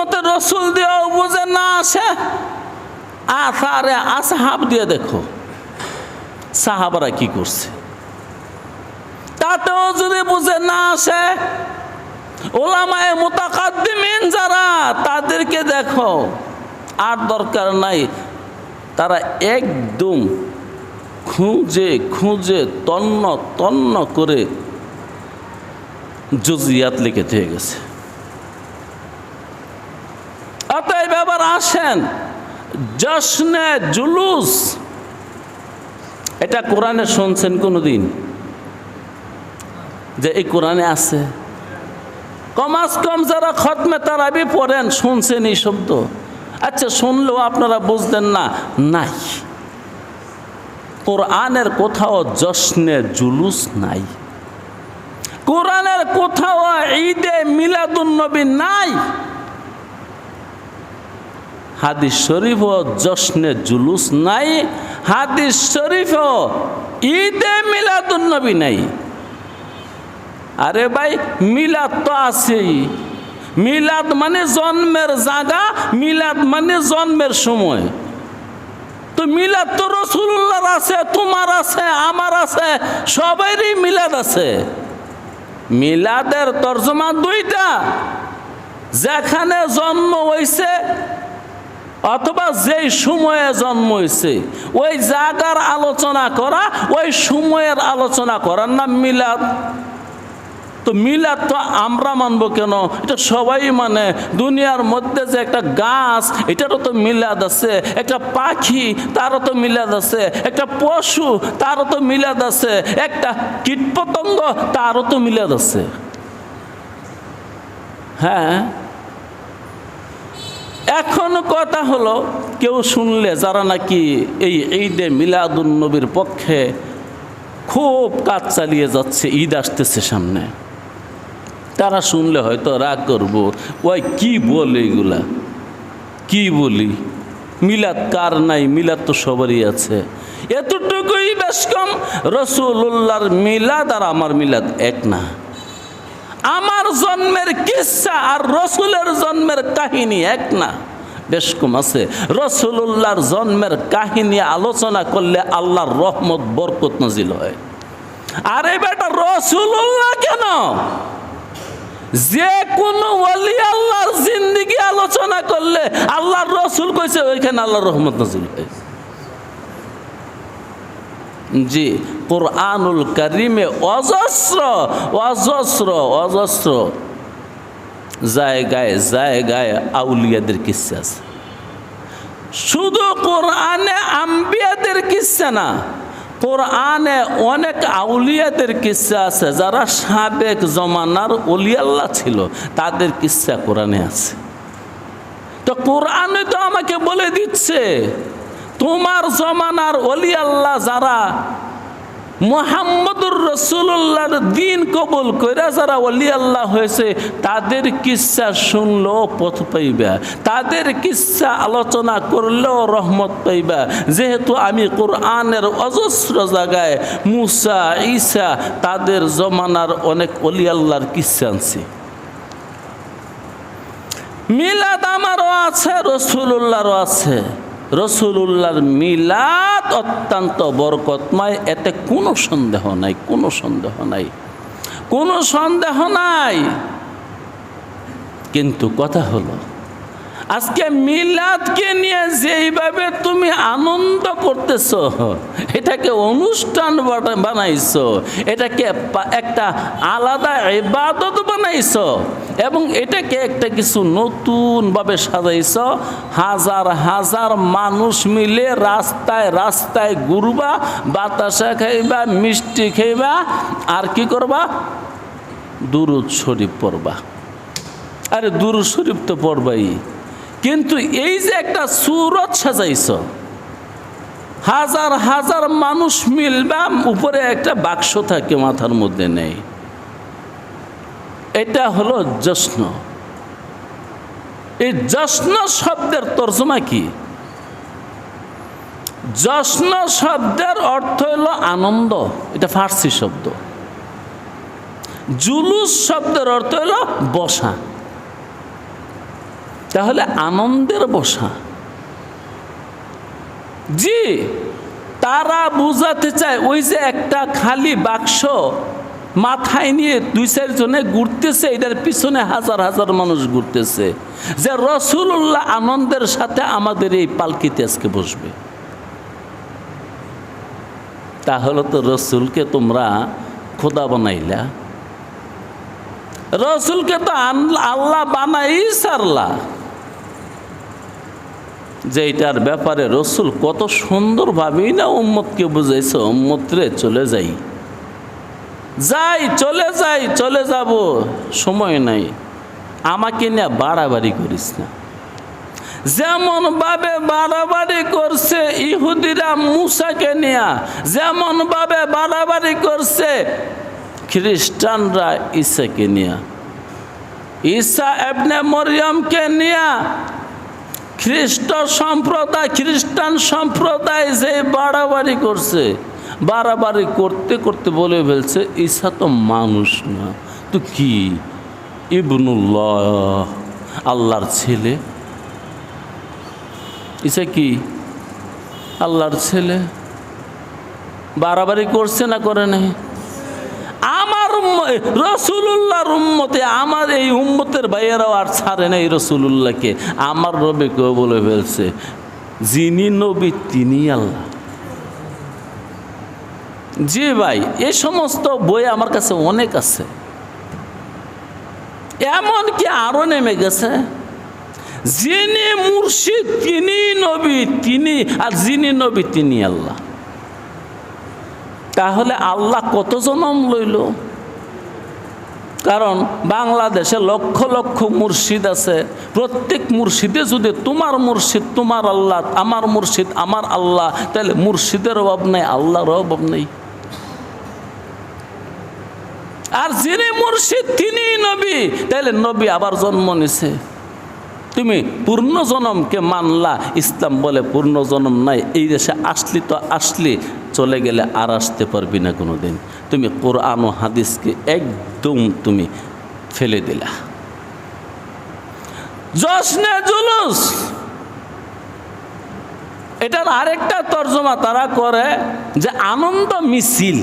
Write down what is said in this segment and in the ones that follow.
উম্মতে রসুল দিয়েও বুঝে না আসে আথারে আসাহাব দিয়ে দেখো। সাহাবারা কি করছে? তাতেও যদি বুঝে না আসে, ওলামায় মোতাকাদ্দিমিন যারা, তাদেরকে দেখো, আর দরকার নাই। তারা একদম খুঁজে খুঁজে তন্ন তন্ন করে জজিয়াত লিখে দিয়ে গেছে। অতএব এবার আসেন জশ্নে জুলুস। এটা কোরআনে শুনছেন কোনোদিন? যে এই কোরআনে আছে। কমাস কম যারা খতমে তারাবি পড়েন, শুনছেন এই শব্দ। আচ্ছা শুনলেও আপনারা বুঝতেন না, নাই। কোরআনের কোথাও জশ্নে জুলুস নাই। কোরআনের কোথাও ঈদে মিলাদুন্নবী নাই। হাদিস শরীফও জশ্নে জুলুস নাই, হাদিস শরীফও ঈদে মিলাদুন্নবী নাই। আরে ভাই, মিলাদ তো আছেই। মিলাদ মানে জন্মের জায়গা, মিলাদ মানে জন্মের সময়। তো মিলাদ তো রসুল্লাহর আছে, তোমার আছে, আমার আছে সবারই মিলাদ আছে। মিলাদের তর্জমা দুইটা। যেখানে জন্ম হয়েছে অথবা যেই সময়ে জন্ম হয়েছে ওই জায়গার আলোচনা করা, ওই সময়ের আলোচনা করার নাম মিলাদ। তো মিলাদ তো আমরা মানবো কেন? এটা সবাই মানে। দুনিয়ার মধ্যে যে একটা গাছ, এটারও তো মিলাদ আছে। একটা পাখি, তারও তো মিলাদ আছে। একটা পশু, তারও তো মিলাদ আছে। একটা কীটপতঙ্গ, তারও তো মিলাদ আছে। হ্যাঁ? এখন কথা হলো, কেউ শুনলে যারা নাকি এই ঈদে মিলাদুন নবীর পক্ষে খুব কাজ চালিয়ে যাচ্ছে, ঈদ আসতেছে সামনে। তারা শুনলে হয়তো রাগ করব, ওই কি বলে এগুলা? কি বলি? মিলাদ কার নাই? মিলাদ তো সবারই আছে। এতটুকুই বেশ কম রসুল্লাহর মিলাদ আর আমার মিলাদ এক না। আমার জন্মের কিসা আর রসুলের জন্মের কাহিনী এক না। বেশ কম আছে। রসুল্লাহর জন্মের কাহিনী আলোচনা করলে আল্লাহর রহমত বরকত নজিল হয়। আরে বেটা রসুল্লাহ কেন? যে কোনো ওয়ালি আল্লাহর জিন্দিগি আলোচনা করলে আল্লাহর রসুল কইছে, ওইখানে আল্লাহর রহমত নজিল হয়। জি কোরআনুল করিমে অজস্র অজস্র অজস্র। জায়গায় জায়গায় আউলিয়াদের কিসা আছে? শুধু কোরআনে আম্বিয়াদের কিসা না, কোরআনে অনেক আউলিয়াদের কিসা আছে যারা সাবেক জমানার অলিয়াল্লাহ ছিল, তাদের কিসা কোরআনে আছে? তো কোরআনে তো আমাকে বলে দিচ্ছে, তোমার জমানার অলি আল্লাহ যারা মোহাম্মদুর রসুল্লাহর দিন কবুল করে যারা অলি আল্লাহ হয়েছে, তাদের কিসা শুনলেও পথ পাইবা। তাদের কিসা আলোচনা করলেও রহমত পাইবা। যেহেতু আমি কোরআনের অজস্র জায়গায় মুসা, ঈসা, তাদের জমানার অনেক অলি আল্লাহর কিসা আনছি। মিলাদ আমারও আছে রসুল্লাহরও আছে। রসুল্লাহর মিলাদ অত্যন্ত বরকতময়, এতে কোনো সন্দেহ নাই, কোনো সন্দেহ নাই, কোনো সন্দেহ নাই। কিন্তু কথা হলো আজকে মিলাদকে নিয়ে যেইভাবে তুমি আনন্দ করতেছ, এটাকে অনুষ্ঠান বানা- বানাইছো, এটাকে একটা আলাদা ইবাদত বানাইছো এবং এটাকে একটা কিছু নতুনভাবে সাজাইছ। হাজার হাজার মানুষ মিলে রাস্তায় রাস্তায় ঘুরবা, বাতাসা খাইবা, মিষ্টি খাইবা, আর কি করবা? দুরুদ শরীফ পড়বা। আরে দুরুদ শরীফ তো পড়বাই। কিন্তু এই যে একটা সুরত সাজাইছ, হাজার হাজার মানুষ মিলবা, উপরে একটা বাক্স থাকে মাথার মধ্যে নেই। এটা হলো জশ্ন এই জশ্ন শব্দের তর্জমা কি? জশ্ন শব্দের অর্থ হলো আনন্দ, এটা ফার্সি শব্দ। জুলুস শব্দের অর্থ হলো বসা। তাহলে আনন্দের বসা। জি, তারা বুঝাতে চায়, ওই যে একটা খালি বাক্স মাথায় নিয়ে দুই চারজনে ঘুরতেছে, এটার পিছনে হাজার হাজার মানুষ ঘুরতেছে, যে রসুল্লাহ আনন্দের সাথে আমাদের এই পালকিতে আজকে বসবে। তাহলে তো রসুলকে তোমরা খোদা বানাইলা। রসুলকে তো আল্লাহ বানাই সারলা যে এটার ব্যাপারে রসুল কত সুন্দরভাবেই না উম্মতকে বুঝাইছে, উম্মতরে চলে যাই। যাই, চলে যাই, চলে যাব, সময় নাই। আমাকে নিয়ে বাড়াবাড়ি করিস না। যেমন ভাবে বাড়াবাড়ি করছে ইহুদিরা মুসাকে নিয়া, যেমন ভাবে বাড়াবাড়ি করছে খ্রিস্টানরা ঈসাকে নিয়া। ঈসা এবনে মরিয়মকে নিয়া খ্রিস্ট সম্প্রদায়, খ্রিস্টান সম্প্রদায় যে বাড়াবাড়ি করছে, বাড়াবাড়ি করতে করতে বলে ফেলছে, ঈসা তো মানুষ না। তো কি? ইবনুল্লাহ, আল্লাহর ছেলে। ঈসা কি? আল্লাহর ছেলে। বাড়াবাড়ি করছে না করে নাই? রসুল্লাহর উম্মতে আমার এই উম্মতের ভাইয়েরাও আর ছাড়ে না এই রসুল্লাহকে আমার রবে কেউ বলে ফেলছে, যিনি নবী তিনি আল্লাহ। জি ভাই এই সমস্ত বই আমার কাছে অনেক আছে। এমন কি আরও নেমে গেছে, যিনি মুর্শিদ তিনি নবী তিনি, আর যিনি নবী তিনি আল্লাহ। তাহলে আল্লাহ কত জনম লইল? কারণ বাংলাদেশে লক্ষ লক্ষ মুর্শিদ আছে। প্রত্যেক মুর্শিদে যদি তোমার মুর্শিদ, তোমার আল্লাহ, আমার মুর্শিদ, আমার আল্লাহ, তাহলে মুর্শিদের অভাব নেই, আল্লাহর অভাব নেই। আর যিনি মুর্শিদ, তিনি নবী, তাহলে নবী আবার জন্ম নিছে। তুমি পূর্ণ জনমকে মানলা, ইসলাম বলে পূর্ণ জনম নাই, এই দেশে আসলি তো আসলি, চলে গেলে আর আসতে পারবি না কোনো দিন তুমি কোরআন ও হাদিসকে একদম তুমি ফেলে দিলা। জশনে জুলুস। এটার আরেকটা তর্জমা তারা করে যে আনন্দ মিছিল।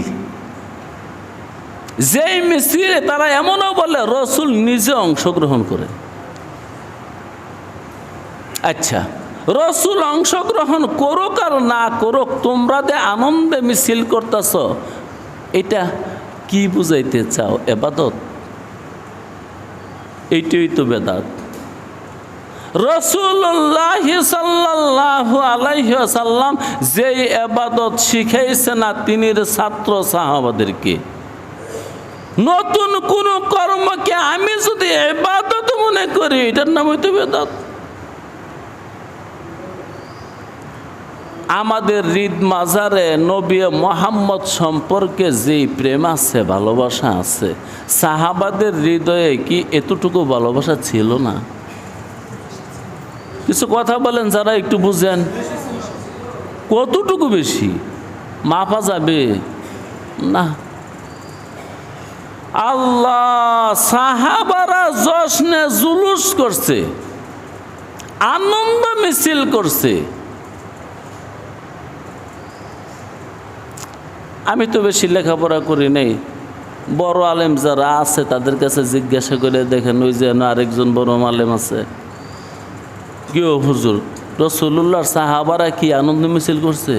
যেই মিছিলে তারা এমনও বলে, রসুল নিজে অংশগ্রহণ করে। আচ্ছা রসুল অংশগ্রহণ করুক আর না করুক, তোমরা যে আনন্দে মিছিল করতেছ, এটা কি বুঝাইতে চাও? এবাদত? এইটাই তো বেদাত। রসুল্লাহ সাল্লাহ আলাইসাল্লাম যেই এবাদত শিখাইছে না, তিনি ছাত্র সাহাবাদেরকে। নতুন কোন কর্মকে আমি যদি এবাদত মনে করি, এটার নাম হইতে বেদাত। আমাদের হৃদ মাজারে নবী মোহাম্মদ সম্পর্কে যেই প্রেম আছে, ভালোবাসা আছে, সাহাবাদের হৃদয়ে কি এতটুকু ভালোবাসা ছিল না? কিছু কথা বলেন, যারা একটু বুঝেন। কতটুকু বেশি? মাপা যাবে? না। আল্লাহ সাহাবারা জশনে জুলুস করছে, আনন্দ মিছিল করছে। আমি তো বেশি লেখাপড়া করি নাই। বড় আলেম যারা আছে, তাদের কাছে জিজ্ঞাসা করে দেখেন, ওই যেন আরেকজন বড় আলেম আছে। কি হুজুর রসুল্লাহর সাহাবারা কি আনন্দ মিছিল করছে?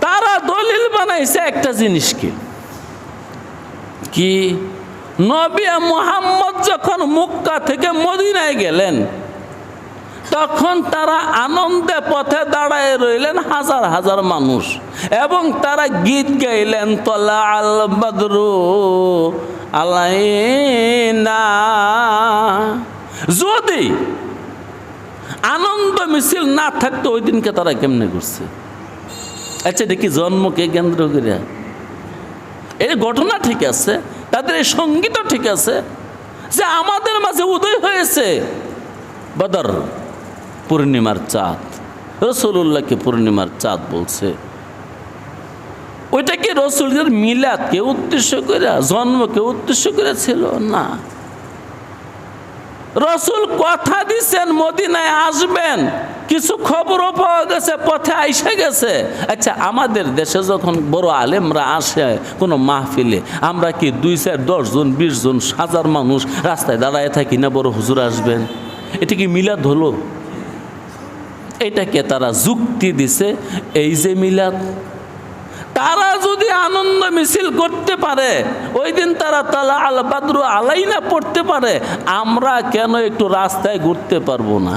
তারা দলিল বানাইছে একটা জিনিসকে। কি? নবিয়া মুহাম্মদ যখন মুক্কা থেকে মদিনায় গেলেন তখন তারা আনন্দে পথে দাঁড়ায় রইলেন হাজার হাজার মানুষ এবং তারা গীত গাইলেন তলা আল বদরু আলাইনা। যদি আনন্দ মিছিল না থাকতো, ওই দিনকে তারা কেমনে করছে? আচ্ছা দেখি জন্মকে কেন্দ্র করে? এই ঘটনা ঠিক আছে, তাদের এই সঙ্গীতও ঠিক আছে যে আমাদের মাঝে উদয় হয়েছে বদর। পূর্ণিমার চাঁদ। রসুল্লাহকে পূর্ণিমার চাঁদ বলছে। ওইটা কি রসুলের মিলাদকে উদ্দেশ্য করে জন্মকে উদ্দেশ্য করে ছিল? না। রসুল কথা দিচ্ছেন মদিনায় আসবেন, কিছু খবরও পাওয়া গেছে, পথে আইসে গেছে। আচ্ছা আমাদের দেশে যখন বড় আলেমরা আসে কোনো মাহফিলে, আমরা কি দুই চার দশজন বিশ জন, হাজার মানুষ রাস্তায় দাঁড়ায় থাকি না বড় হুজুর আসবেন? এটা কি মিলাদ হলো? এটাকে তারা যুক্তি দিছে, এই যে মিলাদ। তারা যদি আনন্দ মিছিল করতে পারে, ওই দিন তারা তালা আল বাদরু আলাই না পড়তে পারে, আমরা কেন একটু রাস্তায় ঘুরতে পারব না?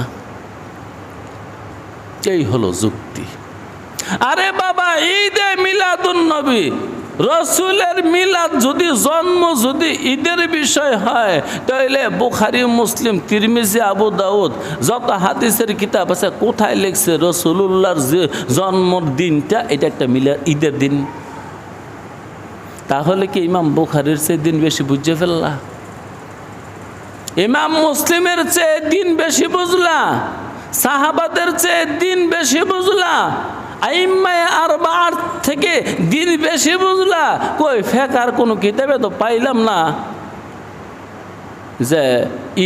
এই হলো যুক্তি। আরে বাবা, ঈদে মিলাদুন নবী রসুলের মিলাদ যদি জন্ম, যদি ঈদের বিষয় হয় তাহলে বুখারি, মুসলিম, তিরমিজি, আবু দাউদ যত হাদিসের কিতাব আছে, কোথায় লিখছে রসুলুল্লাহর যে জন্মর দিনটা, এটা একটা মিলাদ, ঈদের দিন। তাহলে কি ইমাম বুখারির চেয়ে দিন বেশি বুঝে ফেললা? ইমাম মুসলিমের চেয়ে দিন বেশি বুঝলা? সাহাবাদের চেয়ে দিন বেশি বুঝলা? আইম্মায় আর বার থেকে দিন বেশি বুঝলা, কই ফেকার কোনো কিতাবে তো পাইলাম না। যে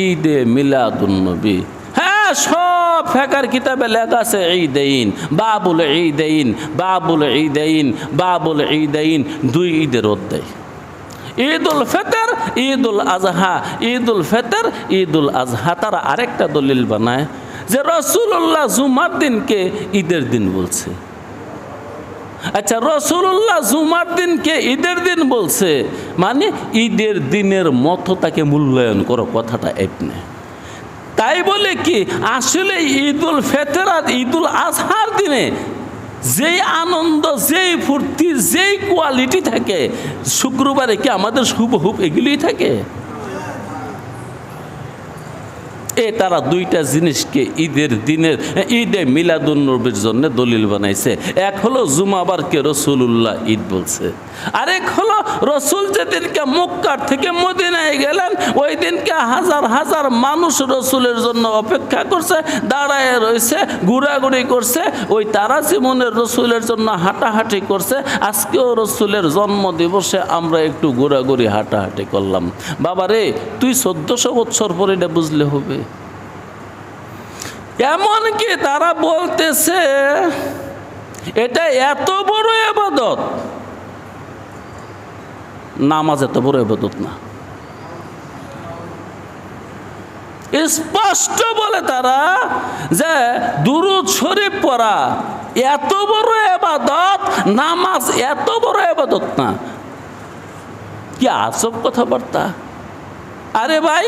ঈদে মিলাদুন্নবী হ্যাঁ সব ফেকার কিতাবে লেখা আছে ঈদাইন, বাবুল ঈদাইন বাবুল ঈদাইন বাবুল ঈদাইন, দুই ঈদের অধ্যায়। উল ফেতর ঈদ উল আজহা ঈদ উল ফেতর উল আজহা তারা আরেকটা দলিল বানায় যে রসুল্লাহ জুমার দিনকে ঈদের দিন বলছে। আচ্ছা রসুল্লাহ জুমার দিনকে ঈদের দিন বলছে মানে ঈদের দিনের মতো তাকে মূল্যায়ন করো, কথাটা এপনে তাই বলে কি, আসলে ঈদ উল ফেতর আর আজহার দিনে যেই আনন্দ, যেই ফুর্তি, যেই কোয়ালিটি থাকে, শুক্রবারে কি আমাদের শুভ হুপ এগুলিই থাকে? এ তারা দুইটা জিনিসকে ঈদের দিনের ঈদে মিলাদুন্নবীর জন্য দলিল বানাইছে। এক হলো জুমাবারকে রসুল্লাহ ঈদ বলছে। আরেক হলো রসুল যেদিনকে মক্কার থেকে মদিনায় গেলেন ওই দিনকে হাজার হাজার মানুষ রসুলের জন্য অপেক্ষা করছে, দাঁড়ায় রয়েছে, ঘোরাঘুরি করছে। ওই তারা জীবনের রসুলের জন্য হাঁটাহাঁটি করছে। আজকেও রসুলের জন্ম দিবসে আমরা একটু ঘোরাঘুরি, হাঁটাহাঁটি করলাম। বাবা রে তুই চোদ্দশো বছর পরে এটা বুঝলে হবে। এমনকি তারা বলতেছে, এটা এত বড় এবাদত নামাজ এত বড় এবাদত না। স্পষ্ট বলে তারা যে দুরুদ শরীফ পড়া এত বড় এবাদত নামাজ এত বড় এবাদত না। কি আজব কথাবার্তা। আরে ভাই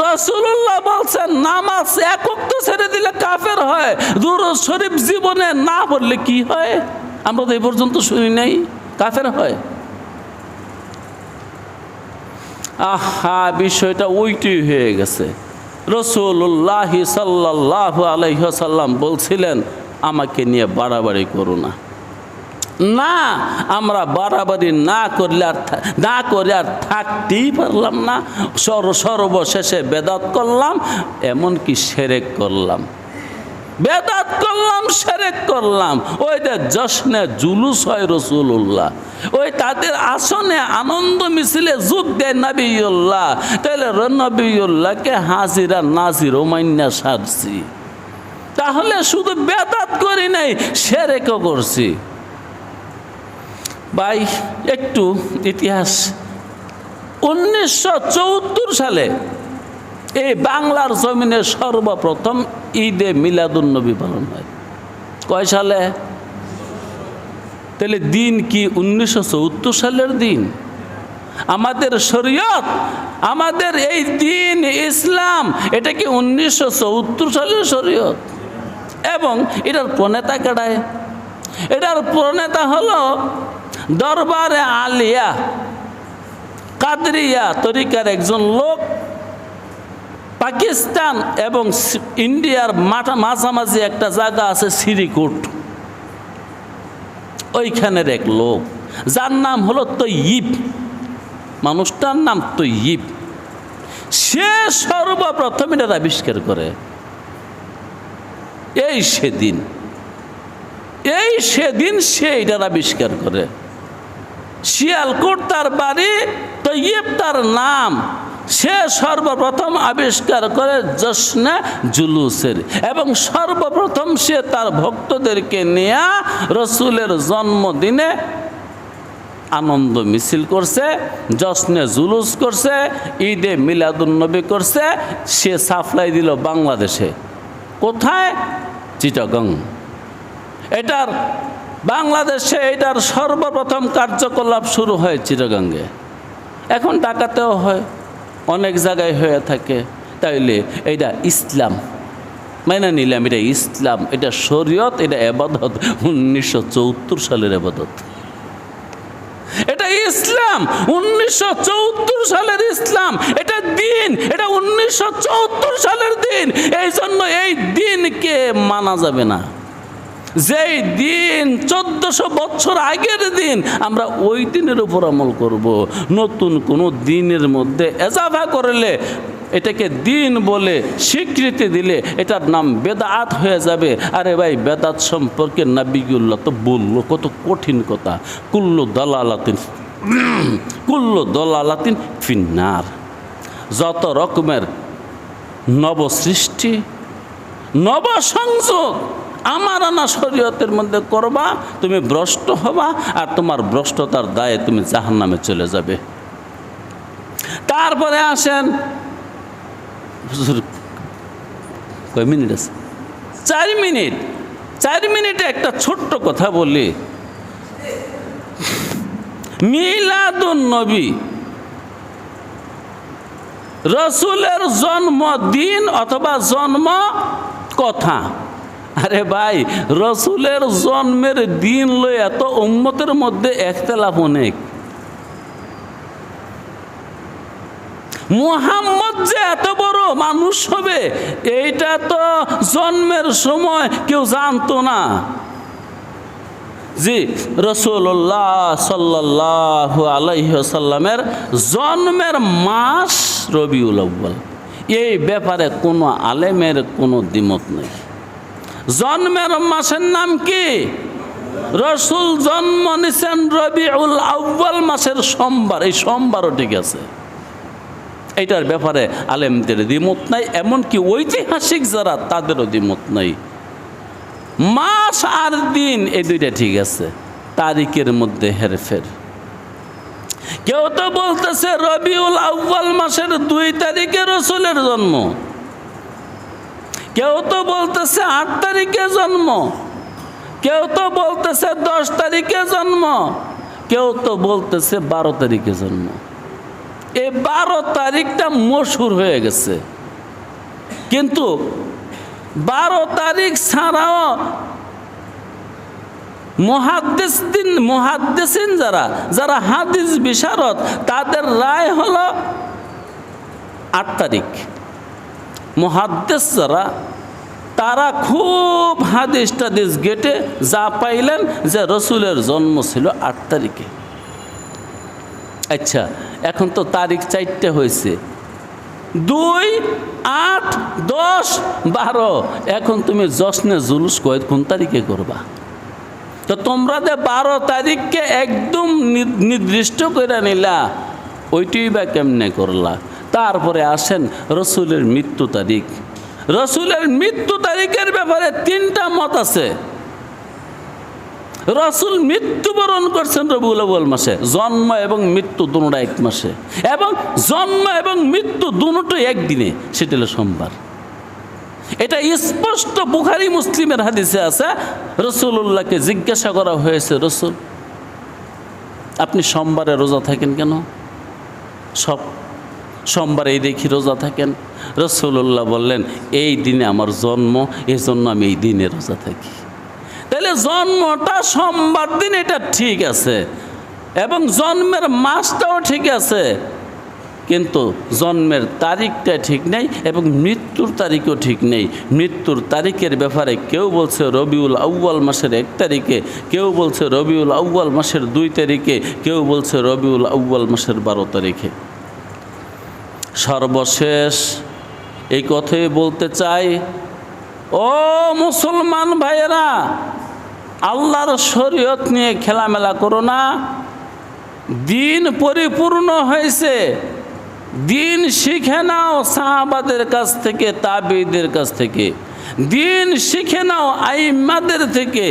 রসুল্লাহ বলছেন, নামাজ একক তো ছেড়ে দিলে কাফের হয়। দুরুদ শরীফ জীবনে না বললে কি হয়? আমরা তো এই পর্যন্ত শুনি নাই। কাফের হয়। আহা, বিষয়টা ওইটি হয়ে গেছে। রসুল্লাহি সাল্লাহ আলহ্লাম বলছিলেন, আমাকে নিয়ে বাড়াবাড়ি করো না। না, আমরা বাড়াবাড়ি না করলে আর না করে আর থাকতেই পারলাম না। সর সর্বশেষে বেদাত করলাম, এমনকি সেরেক করলাম। বেদাত করলাম, সেরেক করলাম। ওই যে জশ্নে জুলুস হয় রসুল্লাহ ওই তাদের আসনে আনন্দ মিছিলে যোগ দেয় নবীল্লাহ তাহলে নবীল্লাহকে হাজিরা নাজির মান্যা সারছি। তাহলে শুধু বেদাত করি নাই, সেরেকও করছি। ভাই, একটু ইতিহাস। উনিশশো সালে এই বাংলার জমিনে সর্বপ্রথম ঈদে মিলাদুন্নবী পালন হয়। কয় সালে? তাহলে দিন কি উনিশশো সালের দিন? আমাদের শরীয়ত, আমাদের এই দিন, ইসলাম, এটা কি উনিশশো সালের শরীয়ত? এবং এটার প্রণেতা কেডায় এটার প্রণেতা হলো দরবারে আলিয়া, কাদরিয়া তরিকার একজন লোক পাকিস্তান এবং ইন্ডিয়ার মাঠা, মাঝামাঝি একটা জায়গা আছে সিরিকুট। ওইখানের এক লোক, যার নাম হলো তৈয়িব। মানুষটার নাম তৈয়িব। সে সর্বপ্রথম এটা আবিষ্কার করে। এই সেদিন এই সেদিন সে এটার আবিষ্কার করে। শিয়ালকোট তার বাড়ি, তৈয়ব তার নাম। সে সর্বপ্রথম আবিষ্কার করে জশ্নে জুলুসের এবং সর্বপ্রথম সে তার ভক্তদেরকে নিয়ে রসুলের জন্মদিনে আনন্দ মিছিল করছে জশ্নে জুলুস করছে, ঈদে মিলাদুন্নবী করছে, সে সাপ্লাই দিল বাংলাদেশে। কোথায়? চিটাগং। এটার বাংলাদেশে এটার সর্বপ্রথম কার্যকলাপ শুরু হয় চিটাগাঙ্গে। এখন ঢাকাতেও হয়, অনেক জায়গায় হয়ে থাকে। তাইলে এটা ইসলাম। মাইনা নিলাম, এটা ইসলাম, এটা শরীয়ত, এটা এবাদত উনিশশো চৌত্তর সালের এবাদত এটা ইসলাম, উনিশশো চৌত্তর সালের ইসলাম, এটা দিন, এটা উনিশশো চৌত্তর সালের দিন। এই জন্য এই দিনকে মানা যাবে না। যেই দিন, চোদ্দশো বছর আগের দিন আমরা ওই দিনের উপর আমল করব। নতুন কোনো দিনের মধ্যে এজাফা করলে, এটাকে দিন বলে স্বীকৃতি দিলে এটার নাম বেদাত হয়ে যাবে। আরে ভাই, বেদাত সম্পর্কে নাবিগুল্লাহ তো বলল, কত কঠিন কথা। কুল্লু দলালাতিন কুল্লু দলালাতিন ফিন্নার। যত রকমের নবসৃষ্টি, নবসংযোগ আমার আনা শরীয়তের মধ্যে করবা, তুমি ভ্রষ্ট হবা, আর তোমার ভ্রষ্টতার দায়ে তুমি জাহান নামে চলে যাবে। তারপরে আসেন কয় মিনিট আছে? চার মিনিট। চার মিনিটে একটা ছোট্ট কথা বলি। মিলাদুন নবী, রসুলের জন্মদিন অথবা জন্ম কথা। আরে ভাই, রসুলের জন্মের দিন লই এত উম্মতের মধ্যে একতলাপ অনেক। মুহাম্মদ যে এত বড় মানুষ হবে, এইটা তো জন্মের সময় কেউ জানতো না। জি রসুল্লাহ সাল্লাহ আলাইসাল্লামের জন্মের মাস রবিউল এই ব্যাপারে কোনো আলেমের কোনো দ্বিমত নেই। জন্মের মাসের নাম কি? রসুল জন্ম নিছেন রবিউল আউ্বাল মাসের সোমবার। এই সোমবারও ঠিক আছে। এইটার ব্যাপারে আলেমদের দ্বিমত নাই, এমনকি ঐতিহাসিক যারা, তাদেরও দ্বিমত নাই। মাস আর দিন, এই দুইটা ঠিক আছে। তারিখের মধ্যে হেরফের। কেউ তো বলতেছে রবিউল আউ্বাল মাসের দুই তারিখে রসুলের জন্ম। কেউ তো বলতেছে আট তারিখে জন্ম। কেউ তো বলতেছে দশ তারিখে জন্ম। কেউ তো বলতেছে বারো তারিখে জন্ম। এই বারো তারিখটা মশুর হয়ে গেছে। কিন্তু বারো তারিখ ছাড়াও মহাদ্দেশ দিন মহাদ্দেশিন যারা যারা হাদিস বিশারদ, তাদের রায় হলো আট তারিখ। মহাদ্দেশ যারা, তারা খুব হাদিস টাদিস গেটে যা পাইলেন যে রসুলের জন্ম ছিল আট তারিখে। আচ্ছা এখন তো তারিখ চারটে হয়েছে। দুই, আট, দশ, বারো, এখন তুমি জশ্নে জুলুস কয় কোন তারিখে করবা? তো তোমরা যে বারো তারিখকে একদম নির্দিষ্ট করে নিলা, ওইটাই বা কেমনে করলা? তারপরে আসেন রসুলের মৃত্যু তারিখ। রসুলের মৃত্যু তারিখের ব্যাপারে তিনটা মত আছে। রসুল মৃত্যুবরণ করছেন রবিউল আউ্বাল মাসে, জন্ম এবং মৃত্যু দুটা এক মাসে। এবং জন্ম এবং মৃত্যু দুটোই একদিনে, সেটা হলো সোমবার। এটা স্পষ্ট বুখারি মুসলিমের হাদিসে আছে রসুল্লাহকে জিজ্ঞাসা করা হয়েছে, রসুল, আপনি সোমবারে রোজা থাকেন কেন? সব সোমবারেই দেখি রোজা থাকেন। রসুল্লাহ বললেন, এই দিনে আমার জন্ম এই জন্য আমি এই দিনে রোজা থাকি। তাহলে জন্মটা সোমবার দিন, এটা ঠিক আছে। এবং জন্মের মাসটাও ঠিক আছে। কিন্তু জন্মের তারিখটা ঠিক নেই এবং মৃত্যুর তারিখও ঠিক নেই। মৃত্যুর তারিখের ব্যাপারে কেউ বলছে রবিউল আউ্বাল মাসের এক তারিখে, কেউ বলছে রবিউল আউ্বাল মাসের দুই তারিখে, কেউ বলছে রবিউল আউ্বাল মাসের বারো তারিখে। সর্বশেষ এই কথাই বলতে চাই। ও মুসলমান ভাইয়েরা, আল্লাহর শরীয়ত নিয়ে খেলামেলা করো না। দিন পরিপূর্ণ হয়েছে। দিন শিখে নাও সাহাবাদের কাছ থেকে তাবিদের কাছ থেকে। দিন শিখে নাও আইম্মাদের থেকে,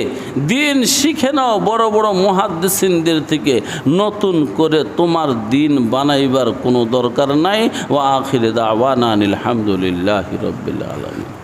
দিন শিখে নাও বড় বড় মহাদ্দেসিনদের থেকে, নতুন করে তোমার দিন বানাইবার কোনো দরকার নাই। ও আখিরে দাওয়ানা আলহামদুলিল্লাহ রবিল্লা আলমী